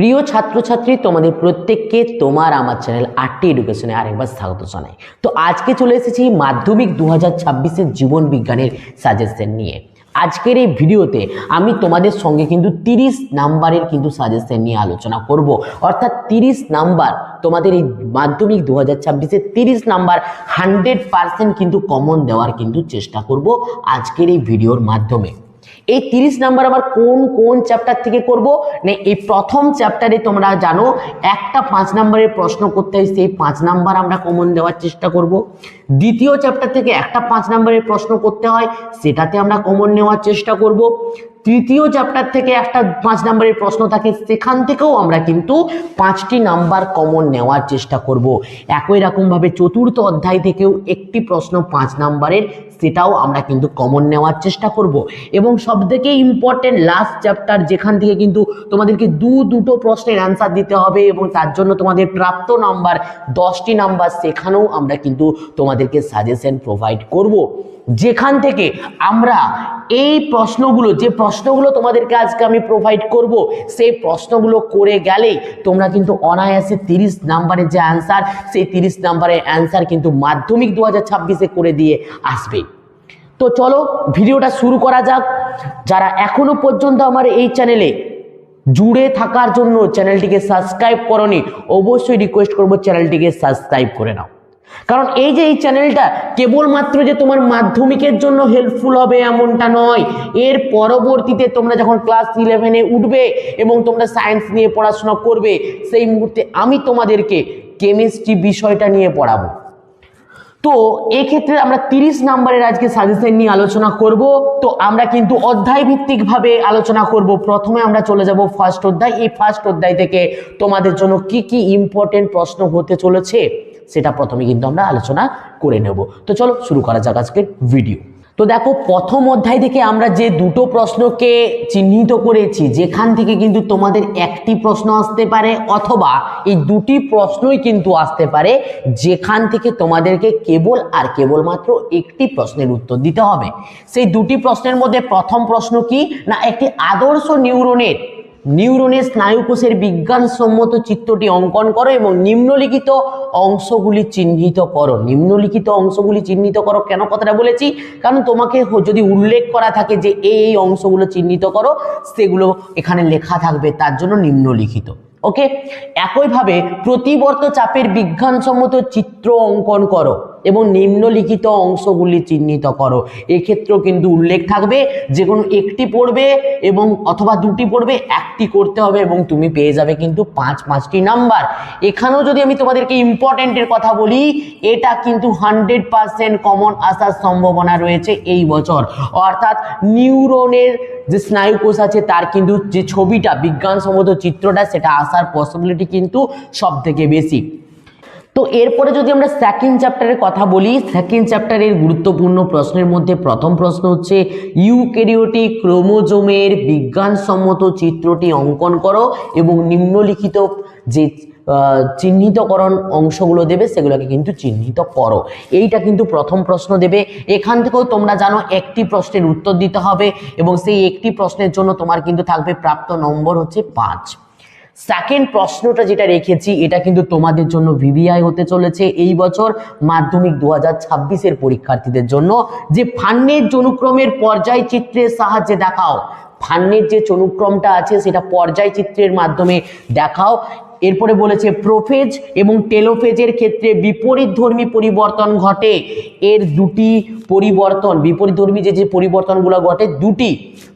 প্রিয় ছাত্রছাত্রী, তোমাদের প্রত্যেককে তোমার আমার চ্যানেল আরটি এডুকেশনে আরেকবার স্বাগত জানাই। তো আজকে চলে এসেছি মাধ্যমিক দু হাজার ছাব্বিশের জীবন বিজ্ঞানের সাজেশন নিয়ে। আজকের এই ভিডিওতে আমি তোমাদের সঙ্গে কিন্তু তিরিশ নাম্বারের কিন্তু সাজেশন নিয়ে আলোচনা করব। অর্থাৎ তিরিশ নাম্বার, তোমাদের এই মাধ্যমিক দু হাজার ছাব্বিশের তিরিশ নাম্বার হান্ড্রেড পার্সেন্ট কিন্তু কমন দেওয়ার কিন্তু চেষ্টা করব আজকের এই ভিডিওর মাধ্যমে। এই তিরিশ নাম্বার আবার কোন কোন চ্যাপ্টার থেকে করব? না, এই প্রথম চ্যাপ্টারে তোমরা জানো, একটা পাঁচ নাম্বারের প্রশ্ন করতে হয়, সেই পাঁচ নাম্বার আমরা কমন দেওয়ার চেষ্টা করব। দ্বিতীয় চ্যাপ্টার থেকে একটা পাঁচ নাম্বারের প্রশ্ন করতে হয়, সেটাতে আমরা কমন নেওয়ার চেষ্টা করব। তৃতীয় চ্যাপ্টার থেকে একটা পাঁচ নাম্বারের প্রশ্ন থাকে, সেখান থেকেও আমরা কিন্তু পাঁচটি নাম্বার কমন নেওয়ার চেষ্টা করব। একই রকমভাবে চতুর্থ অধ্যায় থেকেও একটি প্রশ্ন পাঁচ নাম্বারের সেটাও আমরা কিন্তু কমন নেওয়ার চেষ্টা করব। এবং সবথেকে ইম্পর্টেন্ট লাস্ট চ্যাপ্টার যেখান থেকে কিন্তু তোমাদেরকে দু দুটো প্রশ্নের অ্যান্সার দিতে হবে এবং তার জন্য তোমাদের প্রাপ্ত নাম্বার দশটি নাম্বার সেখানেও আমরা কিন্তু তোমাদেরকে সাজেশন প্রোভাইড করব। যেখান থেকে আমরা এই প্রশ্নগুলো, যে প্রশ্নগুলো তোমাদেরকে আজকে আমি প্রোভাইড করব, সেই প্রশ্নগুলো করে গেলেই তোমরা কিন্তু অনায়াসে তিরিশ নাম্বারের যে অ্যান্সার সেই তিরিশ নাম্বারের অ্যান্সার কিন্তু মাধ্যমিক দু হাজার ছাব্বিশে করে দিয়ে আসবে। তো চলো ভিডিওটা শুরু করা যাক। যারা এখনও পর্যন্ত আমার এই চ্যানেলে জুড়ে থাকার জন্য চ্যানেলটিকে সাবস্ক্রাইব করনি, অবশ্যই রিকোয়েস্ট করব চ্যানেলটিকে সাবস্ক্রাইব করে নাও। কারণ এই যে এই চ্যানেলটা কেবলমাত্র যে তোমার মাধ্যমিকের জন্য হেল্পফুল হবে এমনটা নয়। এর পরবর্তীতে তোমরা যখন ক্লাস ইলেভেনে উঠবে এবং তোমরা সায়েন্স নিয়ে পড়াশোনা করবে, সেই মুহূর্তে আমি তোমাদেরকে কেমিস্ট্রি বিষয়টা নিয়ে পড়াবো। তো এক্ষেত্রে আমরা তিরিশ নাম্বারের আজকে সাজেশন নিয়ে আলোচনা করব। তো আমরা কিন্তু অধ্যায় ভিত্তিকভাবে আলোচনা করব। প্রথমে আমরা চলে যাব ফার্স্ট অধ্যায়। এই ফার্স্ট অধ্যায় থেকে তোমাদের জন্য কি কি ইম্পর্টেন্ট প্রশ্ন হতে চলেছে, সেটা প্রথমে কিন্তু আমরা আলোচনা করে নেব। তো চলো শুরু করা যাক আজকের ভিডিও তো দেখো, প্রথম অধ্যায় থেকে আমরা যে দুটো প্রশ্নকে চিহ্নিত করেছি, যেখান থেকে কিন্তু তোমাদের একটি প্রশ্ন আসতে পারে অথবা এই দুটি প্রশ্নই কিন্তু আসতে পারে, যেখান থেকে তোমাদেরকে কেবল আর কেবলমাত্র একটি প্রশ্নের উত্তর দিতে হবে। সেই দুটি প্রশ্নের মধ্যে প্রথম প্রশ্ন কি? না, একটি আদর্শ নিউরনের নিউরনের স্নায়ুকোষের বিজ্ঞানসম্মত চিত্রটি অঙ্কন করো এবং নিম্নলিখিত অংশগুলি চিহ্নিত করো। নিম্নলিখিত অংশগুলি চিহ্নিত করো কেন কথাটা বলেছি? কারণ তোমাকে যদি উল্লেখ করা থাকে যে এই অংশগুলো চিহ্নিত করো, সেগুলো এখানে লেখা থাকবে, তার জন্য নিম্নলিখিত। ওকে একইভাবে প্রতিবর্ত চাপের বিজ্ঞানসম্মত চিত্র অঙ্কন করো। এবং নিম্নলিখিত অংশগুলি চিহ্নিত করো। এক্ষেত্রেও কিন্তু উল্লেখ থাকবে যে কোনো একটি পড়বে এবং অথবা দুটি পড়বে, একটি করতে হবে এবং তুমি পেয়ে যাবে কিন্তু পাঁচ, পাঁচটি নাম্বার। এখানেও যদি আমি তোমাদেরকে ইম্পর্টেন্টের কথা বলি, এটা কিন্তু হান্ড্রেড পার্সেন্ট কমন আসার সম্ভাবনা রয়েছে এই বছর। অর্থাৎ নিউরনের যে স্নায়ুকোষ আছে, তার কিন্তু যে ছবিটা, বিজ্ঞানসম্মত চিত্রটা, সেটা আসার পসিবিলিটি কিন্তু সব থেকে বেশি। তো এরপরে যদি আমরা সেকেন্ড চ্যাপ্টারের কথা বলি সেকেন্ড চ্যাপ্টারের গুরুত্বপূর্ণ প্রশ্নের মধ্যে প্রথম প্রশ্ন হচ্ছে, ইউক্যারিওটিক ক্রোমোজোমের বিজ্ঞানসম্মত চিত্রটি অঙ্কন করো এবং নিম্নলিখিত যে চিহ্নিতকরণ অংশগুলো দেবে, সেগুলোকে কিন্তু চিহ্নিত করো। এইটা কিন্তু প্রথম প্রশ্ন দেবে। এখান থেকেও তোমরা জানো একটি প্রশ্নের উত্তর দিতে হবে এবং সেই একটি প্রশ্নের জন্য তোমার কিন্তু থাকবে প্রাপ্ত নম্বর হচ্ছে পাঁচ। সেকেন্ড প্রশ্নটা যেটা রেখেছি, এটা কিন্তু তোমাদের জন্য ভিভিআই হতে চলেছে এই বছর মাধ্যমিক দু হাজার ছাব্বিশের পরীক্ষার্থীদের জন্য। যে ফান্নের জনুক্রমের পর্যায় চিত্রের সাহায্যে দেখাও। ফান্নের যে চনুক্রমটা আছে, সেটা পর্যায় চিত্রের মাধ্যমে দেখাও। এরপরে বলেছে প্রোফেজ এবং টেলোফেজের ক্ষেত্রে বিপরীত ধর্মী পরিবর্তন ঘটে। এর দুটি পরিবর্তন, বিপরীত ধর্মী যে যে পরিবর্তনগুলো ঘটে, দুটি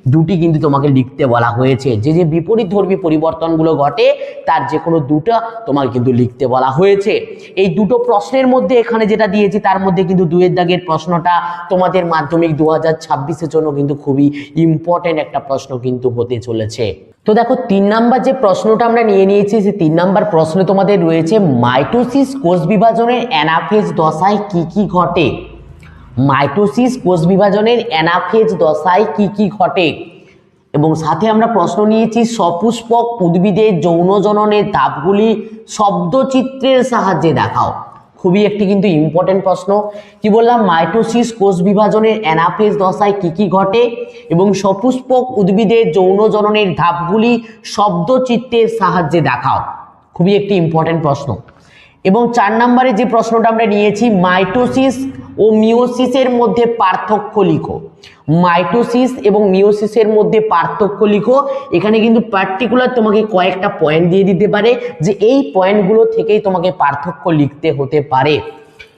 দুটি কিন্তু তোমাকে লিখতে বলা হয়েছে। যে যে বিপরীত ধর্মী পরিবর্তনগুলো ঘটে, তার যে কোনো দুটো তোমাকে কিন্তু লিখতে বলা হয়েছে। এই দুটো প্রশ্নের মধ্যে এখানে যেটা দিয়েছি, তার মধ্যে কিন্তু দুয়ের দাগের প্রশ্নটা তোমাদের মাধ্যমিক দু হাজার জন্য কিন্তু খুবই ইম্পর্টেন্ট একটা প্রশ্ন কিন্তু হতে চলেছে। তো দেখো, তিন নাম্বার যে প্রশ্নটা আমরা নিয়ে নিয়েছি, সেই তিন নাম্বার প্রশ্নে তোমাদের রয়েছে, মাইটোসিস কোষ বিভাজনের অ্যানাফেজ দশায় কি কি ঘটে? মাইটোসিস কোষ বিভাজনের অ্যানাফেজ দশায় কি কি ঘটে? এবং সাথে আমরা প্রশ্ন নিয়েছি, সপুষ্পক উদ্ভিদের যৌন জননের ধাপগুলি শব্দচিত্রের সাহায্যে দেখাও। খুবই একটি কিন্তু ইম্পর্টেন্ট প্রশ্ন। কি বললাম? মাইটোসিস কোষ বিভাজনের অ্যানাফেজ দশায় কি কি ঘটে? এবং সপুষ্পক উদ্ভিদের যৌন জননের ধাপগুলি শব্দচিত্রের সাহায্যে দেখাও। খুবই একটি ইম্পর্টেন্ট প্রশ্ন। এবং চার নম্বরে যে প্রশ্নটা আমরা নিয়েছি, মাইটোসিস ও মিওসিসের মধ্যে পার্থক্য লিখো। মাইটোসিস এবং মিওসিসের মধ্যে পার্থক্য লিখো। এখানে কিন্তু পার্টিকুলার তোমাকে কয়েকটা পয়েন্ট দিয়ে দিতে পারে যে এই পয়েন্টগুলো থেকেই তোমাকে পার্থক্য লিখতে হতে পারে।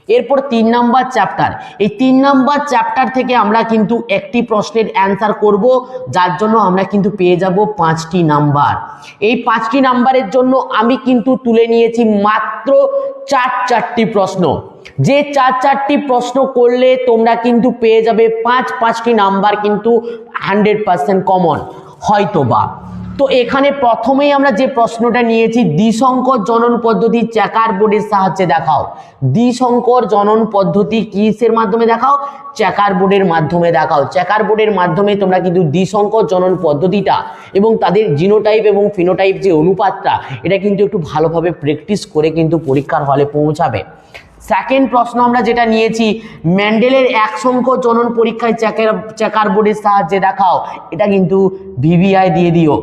এরপর তিন নাম্বার চ্যাপ্টার এই তিন নাম্বার চ্যাপ্টার থেকে আমরা কিন্তু একটি প্রশ্নের অ্যান্সার করব, যার জন্য আমরা কিন্তু পেয়ে যাব পাঁচটি নাম্বার। এই পাঁচটি নাম্বারের জন্য আমি কিন্তু তুলে নিয়েছি মাত্র চার চারটি প্রশ্ন। যে চার চারটি প্রশ্ন করলে তোমরা কিন্তু পেয়ে যাবে পাঁচ পাঁচটি নাম্বার কিন্তু হান্ড্রেড পার্সেন্ট কমন হয়তো বা তো এখানে প্রথমেই আমরা যে প্রশ্নটা নিয়েছি, দ্বিসংকর জনন পদ্ধতি চেকার বোর্ডের সাহায্যে দেখাও। দ্বিসংকর জনন পদ্ধতি কিসের মাধ্যমে দেখাও? চেকার বোর্ডের মাধ্যমে দেখাও। চেকার বোর্ডের মাধ্যমে তোমরা কিন্তু দ্বিসংকর জনন পদ্ধতিটা এবং তাদের জিনোটাইপ এবং ফিনোটাইপ যে অনুপাতটা, এটা কিন্তু একটু ভালোভাবে প্র্যাকটিস করে কিন্তু পরীক্ষার হলে পৌঁছাবে। সেকেন্ড প্রশ্ন আমরা যেটা নিয়েছি, ম্যান্ডেলের এক সংখ্য জনন পরীক্ষায় চেকার চেকার বোর্ডের সাহায্যে দেখাও। এটা কিন্তু ভিভিআই দিয়ে দিও।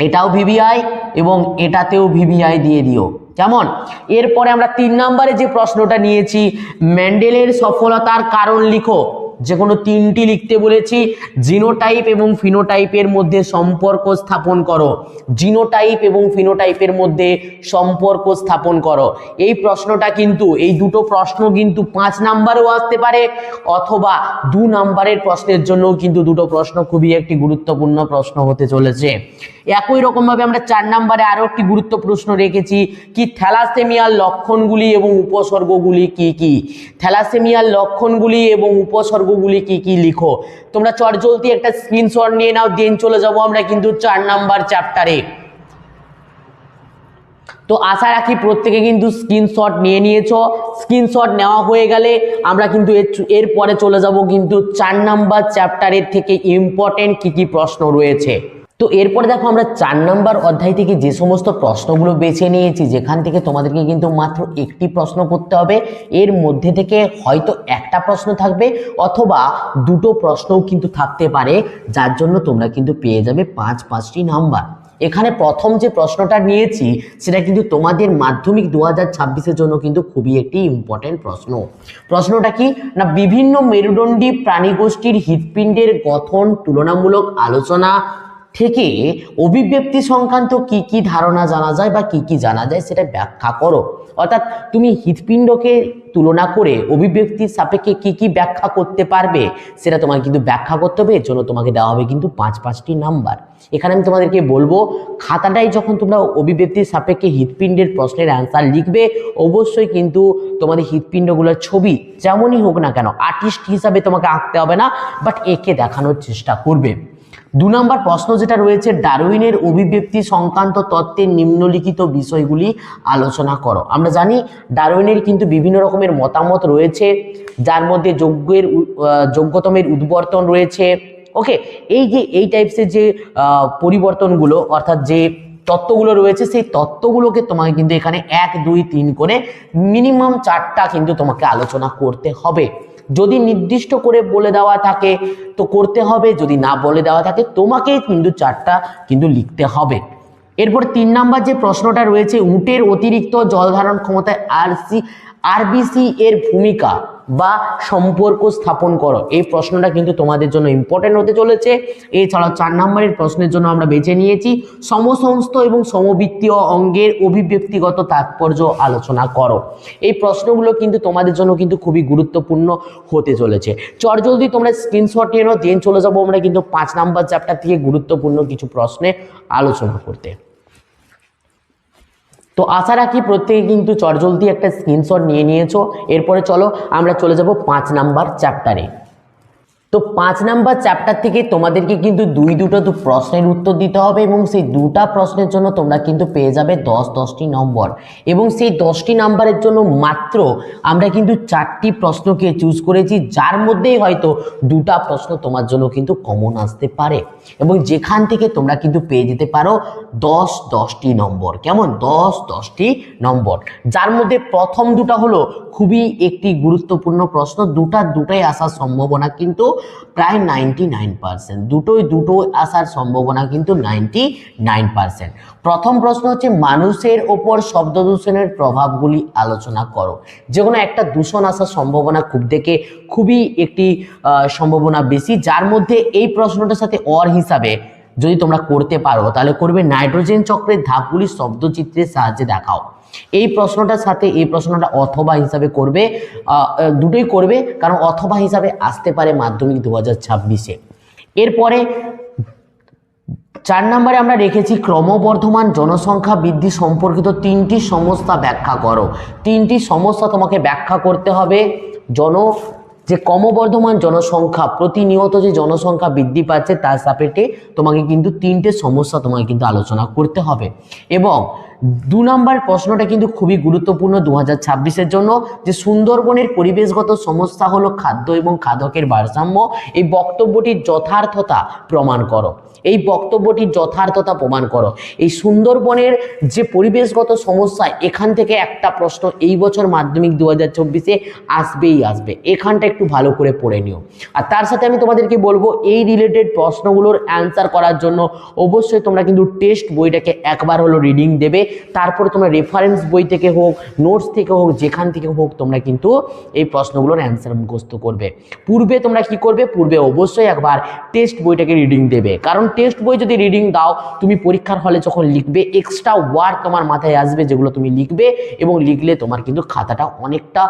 এটাও ভিভিআই এবং এটাতেও ভিভিআই দিয়ে দিও। কেমন? এরপরে আমরা তিন নম্বরে যে প্রশ্নটা নিয়েছি ম্যান্ডেলের সফলতার কারণ লিখো। যে কোনো তিনটি লিখতে বলেছি, জিনোটাইপ এবং ফিনোটাইপের মধ্যে সম্পর্ক স্থাপন করো। জিনোটাইপ এবং ফিনোটাইপের মধ্যে সম্পর্ক স্থাপন করো। এই প্রশ্নটা কিন্তু, এই দুটো প্রশ্ন কিন্তু পাঁচ নাম্বারেও আসতে পারে, অথবা দু নাম্বারের প্রশ্নের জন্যও কিন্তু দুটো প্রশ্ন খুবই একটি গুরুত্বপূর্ণ প্রশ্ন হতে চলেছে। একই রকমভাবে আমরা চার নাম্বারে আরও একটি গুরুত্ব প্রশ্ন রেখেছি, কি থ্যালাসেমিয়ার লক্ষণগুলি এবং উপসর্গগুলি কি কি? থ্যালাসেমিয়ার লক্ষণগুলি এবং উপসর্গগুলি কি কি লিখো। তোমরা চটজলদি একটা স্ক্রিনশট নিয়ে নাও, দেন চলে যাব আমরা কিন্তু চার নাম্বার চ্যাপ্টারে তো আশা রাখি প্রত্যেকে কিন্তু স্ক্রিনশট নিয়ে নিয়েছো। স্ক্রিনশট নেওয়া হয়ে গেলে আমরা কিন্তু এর এরপরে চলে যাব কিন্তু চার নাম্বার চ্যাপ্টারের থেকে ইম্পর্টেন্ট কি কি প্রশ্ন রয়েছে। তো এরপরে দেখো আমরা চার নাম্বার অধ্যায় থেকে যে সমস্ত প্রশ্নগুলো বেছে নিয়েছি, যেখান থেকে তোমাদেরকে কিন্তু মাত্র একটি প্রশ্ন করতে হবে। এর মধ্যে থেকে হয়তো একটা প্রশ্ন থাকবে অথবা দুটো প্রশ্নও কিন্তু থাকতে পারে, যার জন্য তোমরা কিন্তু পেয়ে যাবে পাঁচ পাঁচটি নাম্বার। এখানে প্রথম যে প্রশ্নটা নিয়েছি, সেটা কিন্তু তোমাদের মাধ্যমিক দু হাজার ছাব্বিশের জন্য কিন্তু খুবই একটি ইম্পর্টেন্ট প্রশ্ন। প্রশ্নটা কি? না, বিভিন্ন মেরুদণ্ডী প্রাণীগোষ্ঠীর হৃৎপিণ্ডের গঠন, তুলনামূলক আলোচনা থেকে অভিব্যক্তি সংক্রান্ত কি কি ধারণা জানা যায় বা কি কি জানা যায় সেটা ব্যাখ্যা করো। অর্থাৎ তুমি হৃৎপিণ্ডকে তুলনা করে অভিব্যক্তির সাপেক্ষে কি কি ব্যাখ্যা করতে পারবে সেটা তোমার কিন্তু ব্যাখ্যা করতে হবে, এর জন্য তোমাকে দেওয়া হবে কিন্তু পাঁচ পাঁচটি নাম্বার। এখানে আমি তোমাদেরকে বলব খাতাটাই যখন তোমরা অভিব্যক্তির সাপেক্ষে হৃৎপিণ্ডের প্রশ্নের অ্যান্সার লিখবে, অবশ্যই কিন্তু তোমাদের হৃৎপিণ্ডগুলোর ছবি যেমনই হোক না কেন আর্টিস্ট হিসাবে তোমাকে আঁকতে হবে না বাট একে দেখানোর চেষ্টা করবে। দু নম্বর প্রশ্ন যেটা রয়েছে, ডারউইনের অভিব্যক্তি সংক্রান্ত তত্ত্বের নিম্নলিখিত বিষয়গুলি আলোচনা করো। আমরা জানি ডারউইনের কিন্তু বিভিন্ন রকমের মতামত রয়েছে, যার মধ্যে যোগ্যের যোগ্যতমের উদ্বর্তন রয়েছে। ওকে, এই যে, এই টাইপসের যে পরিবর্তনগুলো, অর্থাৎ যে তত্ত্বগুলো রয়েছে, সেই তত্ত্বগুলোকে তোমাকে কিন্তু এখানে এক, দুই, তিন করে মিনিমাম চারটা কিন্তু তোমাকে আলোচনা করতে হবে। যদি নির্দিষ্ট করে বলে দেওয়া থাকে, তো করতে হবে, যদি না বলে দেওয়া থাকে, তোমাকেই কিন্তু চারটা কিন্তু লিখতে হবে। এরপর তিন নাম্বার যে প্রশ্নটা রয়েছে, উটের অতিরিক্ত জল ধারণ ক্ষমতায় আরসি আরবিসি এর ভূমিকা। বা সম্পর্ক স্থাপন করো। এই প্রশ্নটা কিন্তু তোমাদের জন্য ইম্পর্টেন্ট হতে চলেছে। এছাড়াও চার নম্বরের প্রশ্নের জন্য আমরা বেছে নিয়েছি, সমসংস্থ এবং সমবৃত্তীয় অঙ্গের অভিব্যক্তিগত তাৎপর্য আলোচনা করো। এই প্রশ্নগুলো কিন্তু তোমাদের জন্য কিন্তু খুবই গুরুত্বপূর্ণ হতে চলেছে। চট জলদি তোমরা স্ক্রিনশট নিয়ে নাও দেন চলে যাব আমরা কিন্তু পাঁচ নাম্বার চ্যাপ্টার থেকে গুরুত্বপূর্ণ কিছু প্রশ্নে আলোচনা করতে। তো আশা রাখি প্রত্যেকে কিন্তু চটজলদি একটা স্ক্রিনশট নিয়ে নিয়েছো। এরপরে চলো আমরা চলে যাব পাঁচ নাম্বার চ্যাপ্টারে তো পাঁচ নাম্বার চ্যাপ্টার থেকে তোমাদেরকে কিন্তু দুই দুটো দু প্রশ্নের উত্তর দিতে হবে এবং সেই দুটা প্রশ্নের জন্য তোমরা কিন্তু পেয়ে যাবে দশ দশটি নম্বর। এবং সেই দশটি নাম্বারের জন্য মাত্র আমরা কিন্তু চারটি প্রশ্নকে চুজ করেছি, যার মধ্যেই হয়তো দুটা প্রশ্ন তোমার জন্য কিন্তু কমন আসতে পারে। এবং যেখান থেকে তোমরা কিন্তু পেয়ে যেতে পারো দশ দশটি নম্বর। কেমন? দশ দশটি নম্বর। যার মধ্যে প্রথম দুটা হলো খুবই একটি গুরুত্বপূর্ণ প্রশ্ন, দুটা দুটাই আসার সম্ভাবনা কিন্তু প্রায় নাইনটি নাইন পার্সেন্ট দুটোই, দুটো আসার সম্ভাবনা কিন্তু নাইনটি নাইন পার্সেন্ট প্রথম প্রশ্ন হচ্ছে, মানুষের ওপর শব্দ দূষণের প্রভাবগুলি আলোচনা করো। যে কোনো একটা দূষণ আসার সম্ভাবনা খুব দেখে খুবই একটি সম্ভাবনা বেশি। যার মধ্যে এই প্রশ্নটার সাথে অর হিসাবে যদি তোমরা করতে পারো, তাহলে করবে নাইট্রোজেন চক্রের ধাপগুলি শব্দচিত্রের সাহায্যে দেখাও। এই প্রশ্নটার সাথে এই প্রশ্নটা অথবা হিসাবে করবে দুটোই করবে, কারণ অথবা হিসাবে আসতে পারে মাধ্যমিক দু হাজার ছাব্বিশে। এরপরে চার নম্বরে আমরা রেখেছি ক্রমবর্ধমান জনসংখ্যা বৃদ্ধি সম্পর্কিত তিনটি সমস্যা ব্যাখ্যা করো। তিনটি সমস্যা তোমাকে ব্যাখ্যা করতে হবে জন যে ক্রমবর্ধমান জনসংখ্যা, প্রতিনিয়ত যে জনসংখ্যা বৃদ্ধি পাচ্ছে, তার সাপেক্ষে তোমাকে কিন্তু তিনটে সমস্যা তোমাকে কিন্তু আলোচনা করতে হবে। এবং দু নম্বর প্রশ্নটা কিন্তু খুবই গুরুত্বপূর্ণ দু হাজার জন্য, যে সুন্দরবনের পরিবেশগত সমস্যা হলো খাদ্য এবং খাদকের ভারসাম্য। এই বক্তব্যটির যথার্থতা প্রমাণ করো। এই বক্তব্যটির যথার্থতা প্রমাণ করো। এই সুন্দরবনের যে পরিবেশগত সমস্যা, এখান থেকে একটা প্রশ্ন এই বছর মাধ্যমিক দু হাজার চব্বিশে আসবেই আসবে। এখানটা একটু ভালো করে পড়ে নিও। আর তার সাথে আমি তোমাদেরকে বলব, এই রিলেটেড প্রশ্নগুলোর অ্যান্সার করার জন্য অবশ্যই তোমরা কিন্তু টেস্ট বইটাকে একবার হলো রিডিং দেবে। তারপরে তোমরা রেফারেন্স বই থেকে হোক নোটস থেকে হোক, যেখান থেকে হোক, তোমরা কিন্তু এই প্রশ্নগুলোর অ্যান্সার মুখস্থ করবে। পূর্বে তোমরা কি করবে? পূর্বে অবশ্যই একবার টেস্ট বইটাকে রিডিং দেবে। কারণ টেস্ট বই যদি রিডিং দাও, তুমি পরীক্ষার হলে যখন লিখবে এক্সট্রা ওয়ার্ড তোমার মাথায় আসবে যেগুলো তুমি লিখবে এবং লিখলে তোমার কিন্তু খাতাটা অনেকটা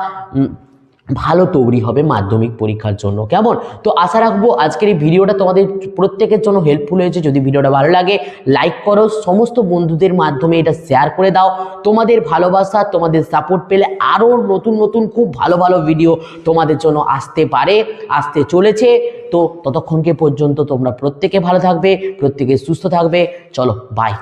ভালো তৈরি হবে মাধ্যমিক পরীক্ষার জন্য, কেমন? তো আশা রাখব আজকের এই ভিডিওটা তোমাদের প্রত্যেকের জন্য হেল্পফুল হয়েছে। যদি ভিডিওটা ভালো লাগে লাইক করো, সমস্ত বন্ধুদের মাধ্যমে এটা শেয়ার করে দাও। তোমাদের ভালোবাসা, তোমাদের সাপোর্ট পেলে আরও নতুন নতুন, খুব ভালো ভালো ভিডিও তোমাদের জন্য আসতে পারে, আসতে চলেছে। তো ততক্ষণকে পর্যন্ত তোমরা প্রত্যেকে ভালো থাকবে, প্রত্যেকে সুস্থ থাকবে। চলো বাই